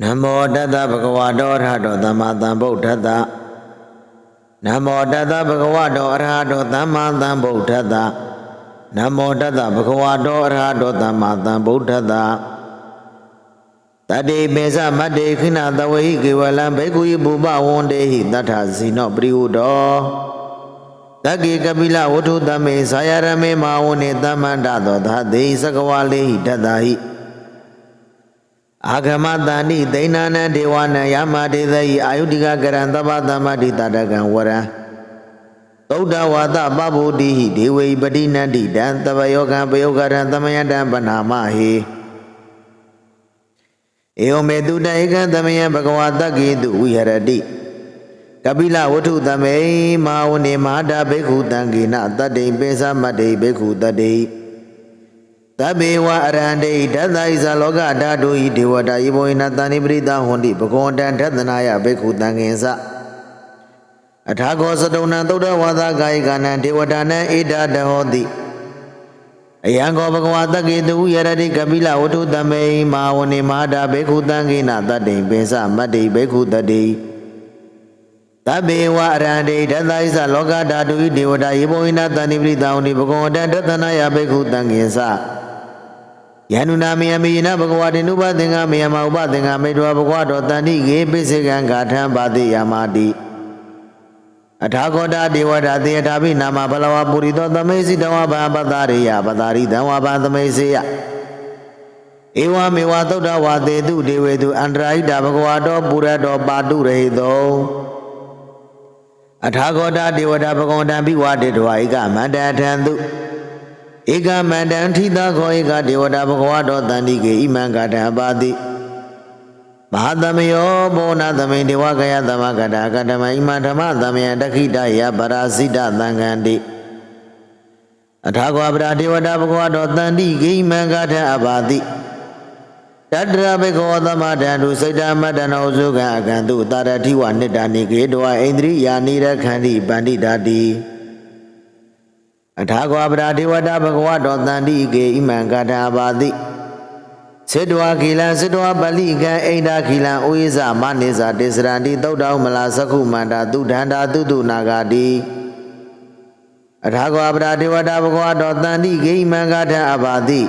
နမောတတ္တဗဂဝတောအရဟတောသမ္မာသမ္ဗုဒ္ဓတ္တနမောတတ္တဗဂဝတောအရဟတောသမ္မာသမ္ဗုဒ္ဓတ္တနမောတတ္တဗဂဝတောအရဟတောသမ္မာသမ္ဗုဒ္ဓတ္တတတိပေသမတ္တေခိနသဝေဟိကေဝလံဘေကုယိပုပဝန္တေဟိတထဇိနောပရိဟုတောတက္ကေကပိလဝတ္ထုတမေဇာယရမေမာဝနေသမ္မန္တသောသာသေသကဝါလေဟိတတ္တဟိ အာဂမတန္တိဒိဏနံဒေဝနံယမတေသယိအာယုတိကကရံသဗ္ဗသမ္မတိတတကံဝရံသုဒ္ဓဝါဒပဗုတိဟိဒေဝေပတိနန္တိတံသဗ္ဗယောကံပယောကရံသမယတံပနာမဟေဧဝမေတုတဧကံသမယံဘဂဝါတက္ကေတုဝိဟရတိကပိလဝတ္ထုသမေမာဝနေမဟာတာဘိက္ခုတံကေနတတ္တိပိသမတ္တိဘိက္ခုတတ္တိ သဗ္ဗေဝအရန္တိဓတ္တိဇလောကဓာတုဤဒေဝတာဤဘောဟိနတန်နိပရိသဟွန်တိဘဂဝန္တံဓတနာယဘိက္ခုတံငင်္စအထာဂောသတုံနံသုဒ္ဓဝါဒကာယကနံဒေဝတာနံဣဒတဟောတိအယံကောဘဂဝါတကေတုယရတိကပိလဝတ္ထုတမေမာဝနေမဟာတာဘိက္ခုတံကိနတတ္တိပိသမတ္တိဘိက္ခုတတိ သဗ္ဗေဝအရန္တိဓတ္တိဇလောကဓာတုဤဒေဝတာဤဘောဟိနတန်နိပရိသဟွန်တိဘဂဝန္တံဓတနာယဘိက္ခုတံငင်္စယန္နုနာမေယမေယနဘဂဝတေနုပသင်္ဃမေယမဥပသင်္ဃမေတ္တဝဘဂဝတောတန္တိကေပိစေကံဂါထံပါတိယမတိအထာဂောတဒေဝတာတေထာပိနာမဘလဝပုရိသောသမေစီတဝဘာပတ္တာရိယပတ္တာရိတံဝဘာသမေစေယဧဝမေဝသုဒ္ဓဝါတေတုဒေဝေတုအန္တရာဟိတာဘဂဝတောပုရတောပါတုရေသော အထာဂောတဒေဝတာဘဂဝတံပိဝတေတဝဧကမန္တထံတုဧကမန္တံထိသာခောဧကဒေဝတာဘဂဝတောတန္တိကေဣမံကတံပါတိမဟာသမယောဘောနာသမိန်ဒေဝကယသမကတာကတမဣမဓမ္မသမယတခိတယပရာဇိတသံဃန္တိအထာဂဝပရာဒေဝတာဘဂဝတောတန္တိကေဣမံကတံအပါတိ တတရဘေကောသမတံတုစိတ်တမတ္တနောဇုကံအကံတုတာရတိဝနိတ္တနိကေတောဣန္ဒြိယာနိရခန္တိပန္တိတာတိအထာဂဝပရာဒေဝတာဘဂဝတောတန္တိကေဣမံကတံအပါတိစေတဝါခီလံစေတဝါပလိကံအိန္ဒာခီလံအိုယဇမနိဇာတေစရန္တိသုတ်တောမလာသကုမန္တာသူဒန္တာသူတုနာဂာတိအထာဂဝပရာဒေဝတာဘဂဝတောတန္တိဂိမံကထအပါတိ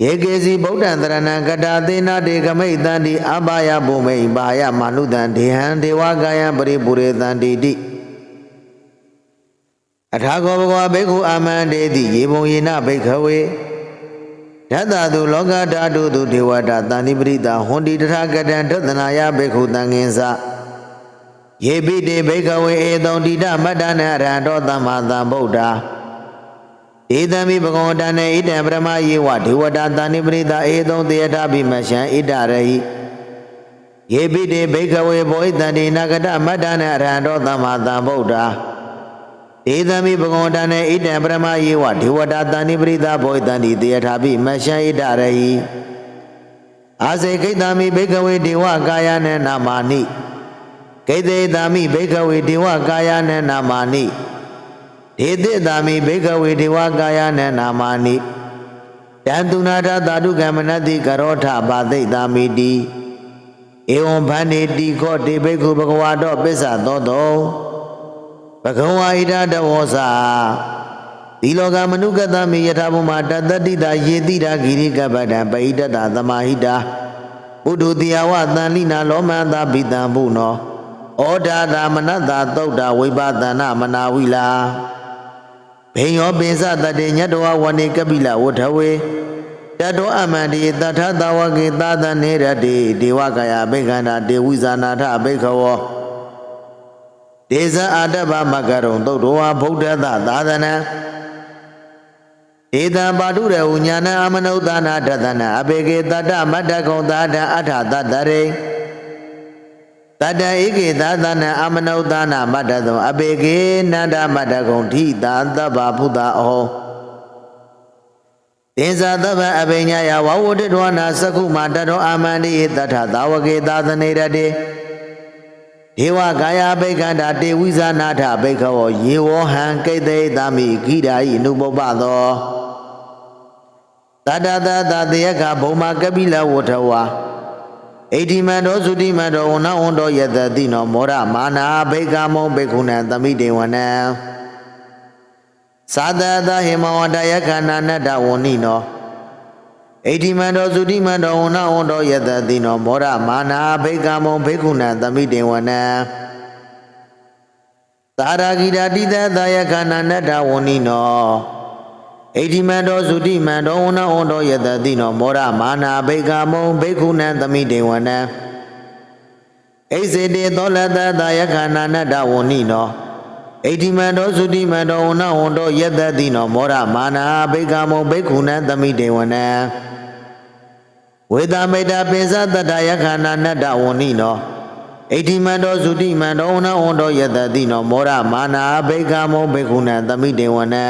ယေကေစီဗုဒ္ဓံတရဏံကတာသေနာတေကမိတ်တန္တိအပါယဘုမိန်ပါယမာနုတံဒေဟံဒေဝကာယံပရိပုရေတန္တိတိအထာဂောဘဂဝဘေက္ခုအာမန္တေတိယေဘုံယေနဘိက္ခဝေဓတ္တတုလောကဓာတုတုဒေဝတာတန်တိပရိတာဟွန်တိတထကတံဒသနာယဘိက္ခုတံငင်္စယေပိတေဘိက္ခဝေဧတုံတိတမတ္တနရဟတောသမ္မာသမ္ဗုဒ္ဓ ဧတံမိဘဂဝတံနေဣတံပရမယေဝဒေဝတာတန်တိပရိတာဧတုံတေယထပိမရှံဣတရဟိယေပိတေဘိက္ခဝေဘောဣတံတိနဂတမတ္တနရဟတောသမ္မာသမ္ဗုဒ္ဓဧသမိဘဂဝန္တနေဣတံပရမယေဝဒေဝတာတန်တိပရိသဘောတန်တိတေယထာပိမရှံဣတရဟိအာစေကိတမိဘိကဝေဒေဝကာယနေနာမာနိကိတေတမိဘိကဝေဒေဝကာယနေနာမာနိ ဒေတိတမိဘိကဝေဒေဝကာယနေနာမာနိတံတုနာထသာဓုကမနတိကရောထပါသိတမိတိဧဝံဗန္နေတိခောတေဘိက္ခုဘဂဝါတောပစ္ဆသောတောဘဂဝါဣဒတဝောစာဒီလောကမနုကတမေယထာဘုမာတတ္တိတာယေတိတာဂိရိကပတံပဟိတတာသမာဟိတာဘုဒ္ဓတိယဝတန်လိနာလောမန္တာဘိတံဘုနောဩဒါတာမနတ္တာသုတ်တာဝိပါဒနာမနာဝိလာ ဘေယောပိစတတေညတဝဝနေကပိလဝထဝေတတောအမန္တိတထသဝကေသာသနေရတိဒေဝကာယဘိက္ခန္တာဒေဝိဇာနာထဘိက္ခဝောဒေဇအာတဗမကရုံသုတ်တော်ဝဗုဒ္ဓသသာသနံဧတံပါတုရဝညာဏအမနုဿာနာတသနာအဘေကေတတ္တမတ္တကုံသာတံအထာတတရေ တတ္တဧကေသာသနာအမနုဿာနာမတ္တသောအဘေကေနန္ဒမတ္တကုံထိသာသဗ္ဗဗုဒ္ဓအောသင်္ဇာသဗ္ဗအဘိညာယဝဝတ္တဒဝနာသကုမာတတောအာမန္တိတထသာဝကေသာသနေရတေဒေဝကာယဘိက္ခန္တာတေဝိဇာနာထဘိက္ခဝောယေဝဟံကိတေသမိဂိရာဤအနုပပသောတတတတတယကဘုံမာကပိလဝထဝါ ဣတိမန္တောသုတိမန္တောဝနဝန္တောယတတိနောမောရမာနာဘိက္ခမောဘိက္ခုနံသမိတေဝနံသာတတဟိမဝတယခန္နာနတ္တဝဏိနောဣတိမန္တောသုတိမန္တောဝနဝန္တောယတတိနောမောရမာနာဘိက္ခမောဘိက္ခုနံသမိတေဝနံသာရဂိတာတိတတယခန္နာနတ္တဝဏိနော ဣတိမန္တောသုတိမန္တောဝနဝန္တောယတတိနောမောရမာနာဘိက္ခမောဘိက္ခုနံသမိတေဝနံဣစေတေသောလတတယခန္နာနတ္တဝဏိနောဣတိမန္တောသုတိမန္တောဝနဝန္တောယတတိနောမောရမာနာဘိက္ခမောဘိက္ခုနံသမိတေဝနံဝေဒမိတ္တပိစတတယခန္နာနတ္တဝဏိနောဣတိမန္တောသုတိမန္တောဝနဝန္တောယတတိနောမောရမာနာဘိက္ခမောဘိက္ခုနံသမိတေဝနံ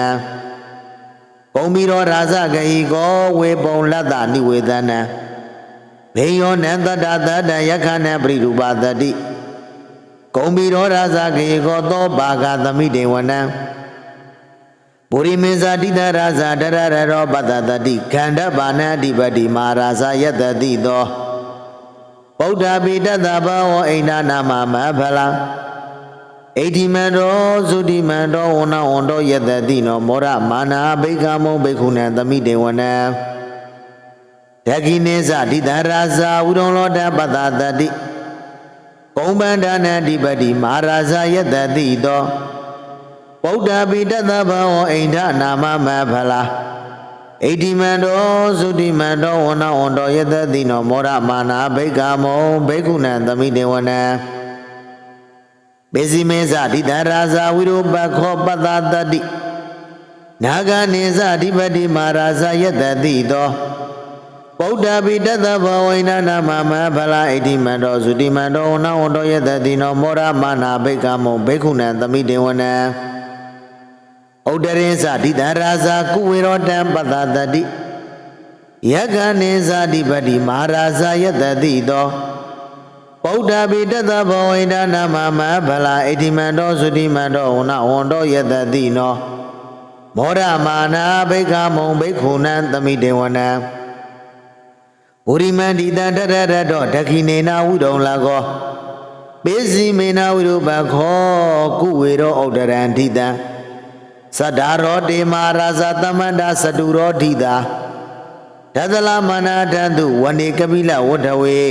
ကုံပြီးတော့ရာဇဂဟိကောဝေပုံလတ္တနိဝေဒနံဘေယောနံတတ္တတတ္တယခဏပရိရူပတတိကုံပြီးတော့ရာဇဂဟိကောသောဘာဂသမိတေဝနံပုရိမေဇာတိတရာဇာတရရရောပတ္တတတိခန္ဓပါဏအဓိပတိမာရာဇယတတိသောဗုဒ္ဓပိတတဘောအိန္ဒနာမမဖလာ ဣတိမန္တောသုတိမန္တောဝနဝန္တောယတတိနောမောရမာနာဘိက္ခမောဘိက္ခုနံသမိတေဝနံဒကိနေသဒိတရာဇာဝုရုံလောတပတ္တတတိကုံဗန္ဒနာဓိပတိမာရာဇယတတိသောဗုဒ္ဓပိတတဘောအိန္ဒနာမမဖလာဣတိမန္တောသုတိမန္တောဝနဝန္တောယတတိနောမောရမာနာဘိက္ခမောဘိက္ခုနံသမိတေဝနံ ပေစီမေသဒိတရာဇာဝိရုပခောပတ္တတတိနာဂနေသအဓိပတိမာရာဇယတတိသောဗုဒ္ဓပိတတဘဝိနနာမမဖလာဣတိမန္တောသုတိမန္တောဝနဝန္တောယတတိနောမောရမာနာဘိက္ခမောဘိက္ခုနံသမိတေဝနံဩဒရင်သဒိတရာဇာကုဝေရောတံပတ္တတတိယက္ခနေသအဓိပတိမာရာဇယတတိသော ဗုဒ္ဓပိတတဘောဝိဒနာမမဖလာဣတိမန္တောသုတိမန္တောဝနဝန္တောယတတိနောမောရမာနာဘိက္ခမုံဘိက္ခုနံသမိတေဝနံဝရိမန္တိတတရရတောဒခိနေနာဝုဒုံလကောပိစီမေနာဝိရုပခောကုဝေရောဥဒရံဓိတံသတ္တာရောတေမာရာဇသမန္တာသတုရောဓိတာဒသလမနာတံတုဝနေကပိလဝဋ္ဌဝေ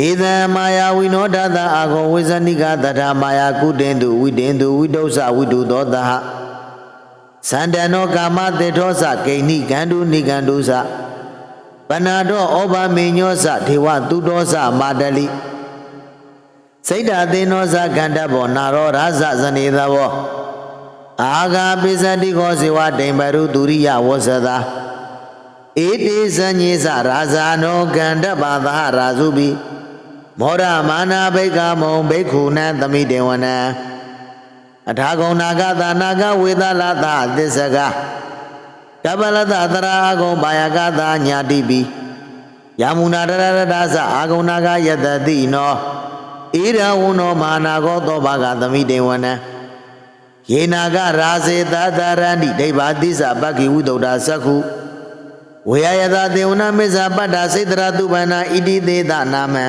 ဒေသမာယာဝိနောဒသအာဂောဝိဇဏိကတထာမာယာကုတင်တုဝိတင်တုဝိတု္ဆဝိတုသောတဟသန္တနောကာမတေထောစဂိဏိကန္တုနိကန္တုစပဏာတောဩဘာမေညောစဒေဝတုတောစမာတလိစိတ်ဓာသေနောစကန္တဘောနာရောရဇဇနေသဘောအာဂာပိစတိခောဇေဝတိမ်ပရုဒုရိယဝဇသာဧတေဇညေစရာဇာနောကန္တပါသရာဇုပိ မောရမာနာဘိက္ခမုံဘိက္ခုနံသမိတေဝနံအထာဂုံနာဂသာနာဂဝေသလသသစ္စကကပလတသရာအဂုံဘာယကသာညာတိပိယမုနာတရရဒသအာဂုံနာဂယတတိနောဣရဝနောမာနာကောသောဘာဂသမိတေဝနံယေနာကရာဇေသတရန္တိဒိဗ္ဗတိသပက္ခိဝုဒ္ဓတာသက္ခုဝေယယသသေဝနာမေဇာပတ္တာစေတရာတုပန္နာဣတိသေးသနာမံ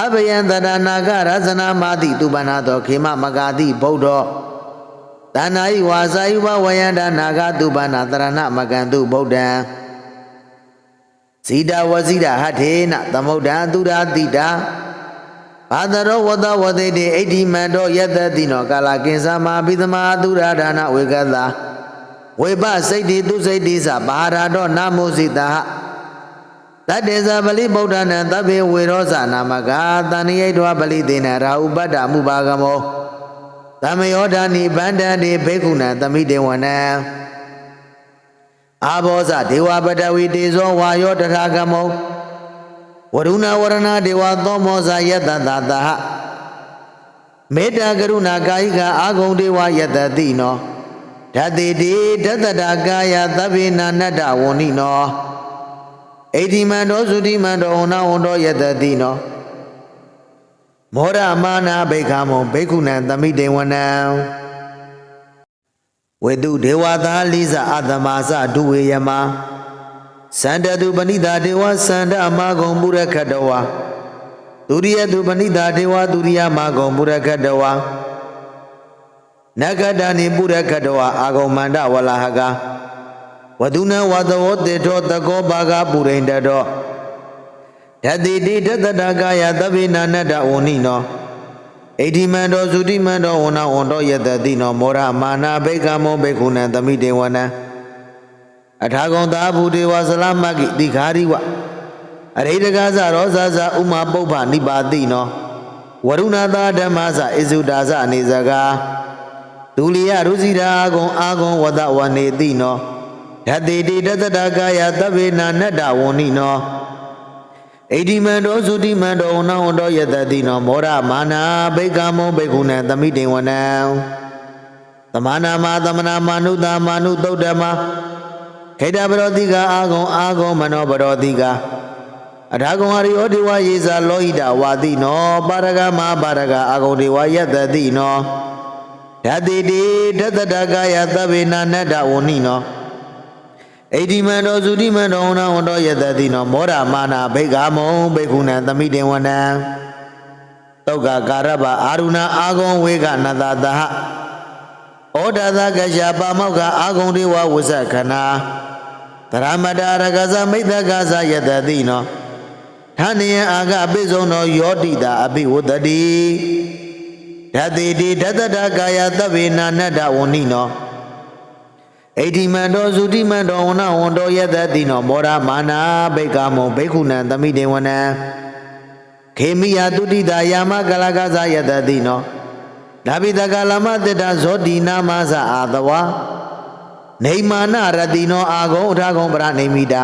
အဘယံတရနာကရဇနာမာတိတုပန္နာသောခေမမဂာတိဗုဒ္ဓောတဏ္ဍာဤဝါစာယုဘဝယန္တာနာဂတုပန္နာတရဏမကံတုဗုဒ္ဓံဇိတဝဇိတဟထေနသမုဒ္ဒံသူရာတိတာဘာတရောဝတဝသိတိအဋ္ဌိမန္တောယတတိနောကာလကိဉ္စမာပိသမာသူရာဒါနဝေကသာဝေပစိတ်တိသူစိတ်တိသဘာရာတောနမောစိတဟ တတ္တေဇပလိဗုဒ္ဓနံသဗ္ဗေဝေရောဇနာမကတဏိယိတောပလိသေနရာဥပတ္တမုပါကမောသမယောဓာနိဗန္တန္တိဘေကုဏံသမိတေဝနံအာဘောဇဒေဝပတဝီတေဇောဝါယောတထာကမောဝရုဏဝရဏဒေဝသောမောဇာယတတတဟမေတ္တာကရုဏာကာယကအာဂုံဒေဝယတတိနောဓတ္တိတိဓတ္တတာကာယသဗ္ဗေနာနတ္တဝဏိနော ဣတိမန္တောသုတိမန္တောဝနဝန္တောယတတိနောမောရမာနာဘိက္ခမောဘိက္ခုနံသမိတေဝနံဝေတုဒေဝတာလိဇအတ္တမသဒုဝေယမစန္တတုပဏိတာဒေဝစန္ဒမာဂုံပုရခတဝါဒုရိယတုပဏိတာဒေဝဒုရိယမာဂုံပုရခတဝါနဂတနိပုရခတဝါအာဂုံမန္တဝလဟက ဝဒုနဝသဝတေထောတကောဘာဂပုရိန္တတောဓတ္တိတိဓတ္တတကာယသဗ္ဗေနာနတ္တဝဏိနောဣတိမန္တောသုတိမန္တောဝနဝန္တောယတတိနောမောရမာနာဘိက္ခမောဘိက္ခုနံသမိတေဝနံအထာဂုံသာဘူတေဝသလမဂ္ဂိတိခာရိဝအရိဒကသရောဇာဇဥမာပုပ္ပနိပါတိနောဝရုဏသာဓမ္မသဣဇုတာဇအနေစကာဒုလီယရုစီရာအာဂုံအာဂုံဝဒဝနေတိနော ဓတ္တိတိတတတကာယသဗ္ဗေနာနတ္တဝဏိနောဣတိမန္တောသုတိမန္တောဝနဝန္တောယတတိနောမောရမာနာဘိက္ခမောဘိက္ခုနံသမိတေဝနံသမနာမသမနာမနုတာမနုသုတ်တမခိတပရောတိကအာဂုံအာဂုံမနောပရောတိကအထာဂုံဟရိယောဒေဝယေဇာလောဟိတဝါတိနောပါရဂမပါရဂအာဂုံဒေဝယတတိနောဓတ္တိတိဓတ္တတကာယသဗ္ဗေနာနတ္တဝဏိနော ဣတိမန္တောသုတိမန္တောဝနဝန္တောယတတိနောမောရမာနာဘိက္ခမုံဘိက္ခုနံသမိတေဝနံတောကကာရဗအာရုဏအာဂုံဝေကနတတဟဩဒသကရှာပါမောက္ခအာဂုံဒေဝဝဇ္ဇခနာသရမတာရကဇမိတ်တကဇယတတိနောထာနေယအာဂပိစုံသောယောတိတာအပိဝတ္တိဓတ္တိတိဓတ္တတကာယသဗ္ဗေနာနတ္တဝဏိနော ဣတိမန္တောသုတိမန္တောဝနဝန္တောယတတိနောမောရမာနာဘိက္ခမောဘိက္ခုနံသမိတေဝနံခေမိယတုတိတာယာမကလကဇယတတိနောဒါဘိတကလမတတဇောတိနာမသအာတဝါနေမာနရတိနောအာဂုံအထာဂုံပရနေမိတာ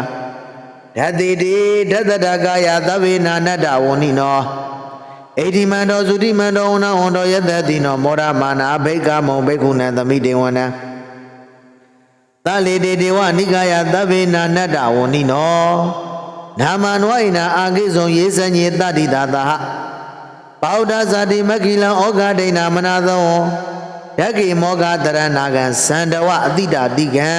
ဓတ္တိတိဓတ္တတကာယသဗ္ဗေနာနတ္တဝဏိနောဣတိမန္တောသုတိမန္တောဝနဝန္တောယတတိနောမောရမာနာဘိက္ခမောဘိက္ခုနံသမိတေဝနံ သလေတေဒေဝနိကာယသဗ္ဗေနာနတ္တဝဏိနောနာမနဝိနာအာကိဇုံယေစညေတတိတာသဟပေါဒဇာတိမခိလံဩဃဒိဏမနာသောဓက္ခိမောဃတရဏကံသန္တဝအတိတာတိကံ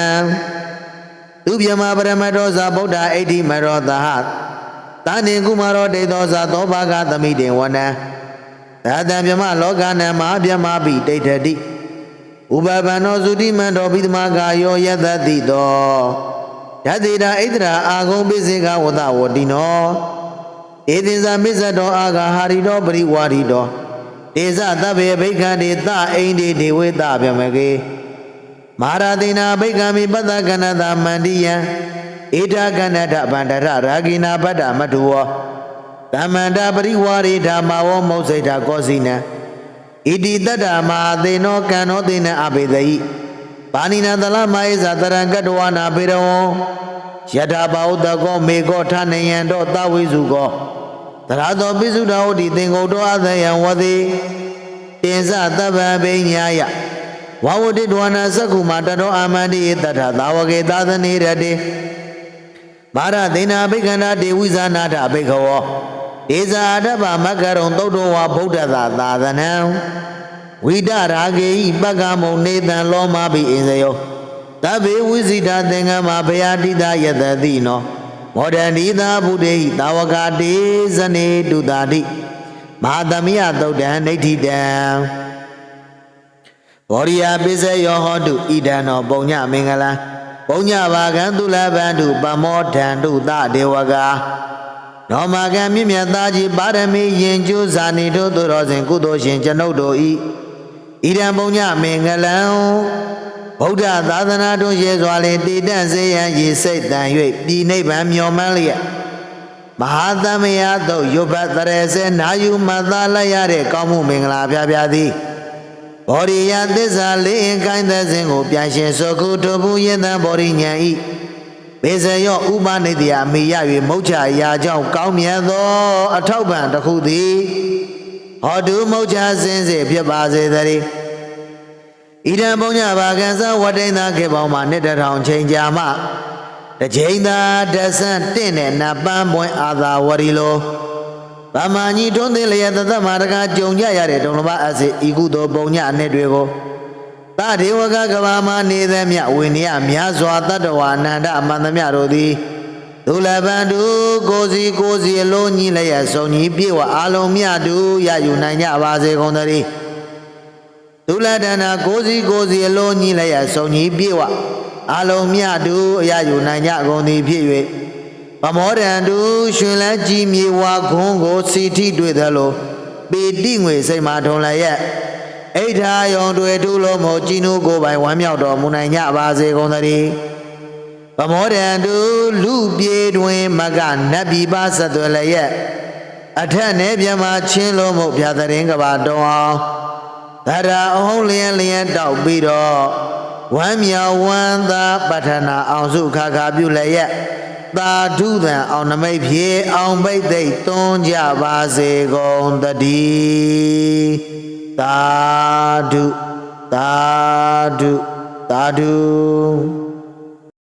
သူပြမပရမတောဇာဗုဒ္ဓဣတိမရောသဟတာနေကုမာရောဒေသောဇာသောဘာဂသမိတေဝနံသာတံပြမလောကနံမဟာပြမပိတိဋ္ဌတိ ဥပပန္နောသုတိမန္တောဘိသမကာယောယတတိတောယတိတာဣဒရာအာဂုံပိစေကဝတဝတိနောဧသင်္ဇာမစ္ဆတောအာဂါဟာရိတောပရိဝါရိတောတေဇသဗ္ဗေဘိက္ခန္တိသအိန္ဒိဒေဝေတဗျမကေမဟာရတိနာဘိက္ခမိပတ္တကဏတမန္တိယံဧထာကဏထဗန္တရရာဂိနာပတ္တမတုဝောသမ္မန္တပရိဝါရိဓမ္မဝောမௌစိတာကောစီနံ ဣတိတတ္တမဟာသေနောကံနောသေနအဘိသိပါဏိနာသလမယေဇာတရံကတ္တဝနာပေရဝံယထာဘာဥတကောမေကောထနယံတောသဝိစုကောတရသောပိစုတော်ဒီသင်္ကုတ်တော်အသယံဝတိတင်စသဗ္ဗဗိညာယဝဝတိဒဝနာသက္ကုမာတတော်အာမန္တိတထသာဝကေသာသနေရတေမာရသေနာဘိက္ခန္တာဒေဝိဇာနာထဘိက္ခဝော ဒေဇာအတ္တဗမကရုံသုတ်တော်ဝဗုဒ္ဓသာသာသနံဝိဒရာဂေဤပက္ကမုံနေတံလောမဘိအင်စယောတဗ္ဗေဝိဇိတာသင်္ကမဘယတိတာယတတိနောမောဒန္တိသာဘုဒ္ဓိတာဝကတေဇနေတုတာတိမဟာသမယသုတ်တံနေဋ္ဌိတံဘောရိယပိစယောဟောတုဣဒံနောပုံညမင်္ဂလံပုံညဘာကံသူလဗန္တုပမောထံတုသဒေဝကာ နောမကံမြင့်မြတ်သားကြီးပါရမီယင်ကျိုးဇာနေတို့သူတော်စဉ်ကုသိုလ်ရှင်ကျွန်ုပ်တို့ဤဣဒံပုံညမင်္ဂလံဗုဒ္ဓသာသနာတွင်ရဲစွာလင်တည်တံ့စေရန်ရည်စိတ်တန်၍ပြည်နိဗ္ဗာန်မျှော်မှန်းလျက်မဟာသမယသို့ရုပ်ဘတ်တရေစေနာယူမှတ်သားလိုက်ရတဲ့ကောင်းမှုမင်္ဂလာပြပြသည်ဘောရိယသစ္စာလေးအင်ကိုင်းသက်စဉ်ကိုပြန်ရှင်စောကုထုဘူးယင်တံဘောရိညာဤ ဘေဇယောဥပနိတ္တယအမိရ၍မုတ်ချရာကြောင့်ကောင်းမြတ်သော အထောက်ပံ့တစ်ခုသည်ဟောတုမုတ်ချစင်းစေဖြစ်ပါစေတည်းဣဒံဘုံညဘာကံသဝတိန်သာခေပေါင်းမှာနှစ်တထောင်ချိန်ကြာမှတချိန်သာတဆန့်တင့်တဲ့နတ်ပန်းပွင့်အာသာဝရီလိုဗမာကြီးတွန်းသိလျက်သသက်မှာတကားကြုံကြရတဲ့တုံလဘအစေဤကုသိုလ်ပုံညအနှစ်တွေကို တဒေဝကကဘာမှာနေသည်မြဝိနည်းများစွာတတ္တဝါအနန္တအမှန်သမျှတို့သည်ဒုလဘန္တုကိုစီကိုစီအလုံးကြီးလည်းရဆုံးကြီးပြေဝအာလုံးမြတ်တူရယူနိုင်ကြပါစေကုန်သတည်းဒုလဒနာကိုစီကိုစီအလုံးကြီးလည်းရဆုံးကြီးပြေဝအာလုံးမြတ်တူအရယူနိုင်ကြကုန်သည်ဖြစ်၍ဗမောဒံတုရှင်လန်းကြီးမြေဝါခွန်းကိုစီထိတွေ့သလိုပေတိငွေစိတ်မှထုံလည်းရဲ့ အိဋ္ဌာယုံတွေ့တူလုံးမို့ជីနုကိုယ်ပိုင်ဝမ်းမြောက်တော်မူနိုင်ကြပါစေကုန်သတည်းဗမောဒံတုလူပြေတွင်မကနတ်ပြည်ပါဆက်သွယ်လည်းရဲ့အထက်နဲ့ပြမချင်းလုံးမှုဖြာသရင်ကဘာတုံအောင်သရအဟုံးလျင်လျင်တောက်ပြီးတော့ဝမ်းမြောက်ဝမ်းသာပဋ္ဌနာအောင်စုခါခါပြုလည်းရဲ့သာဓုသံအောင်နမိတ်ဖြေအောင်ပိတ်သိမ့်သွန်းကြပါစေကုန်တည်း သာဓုသာဓုသာဓု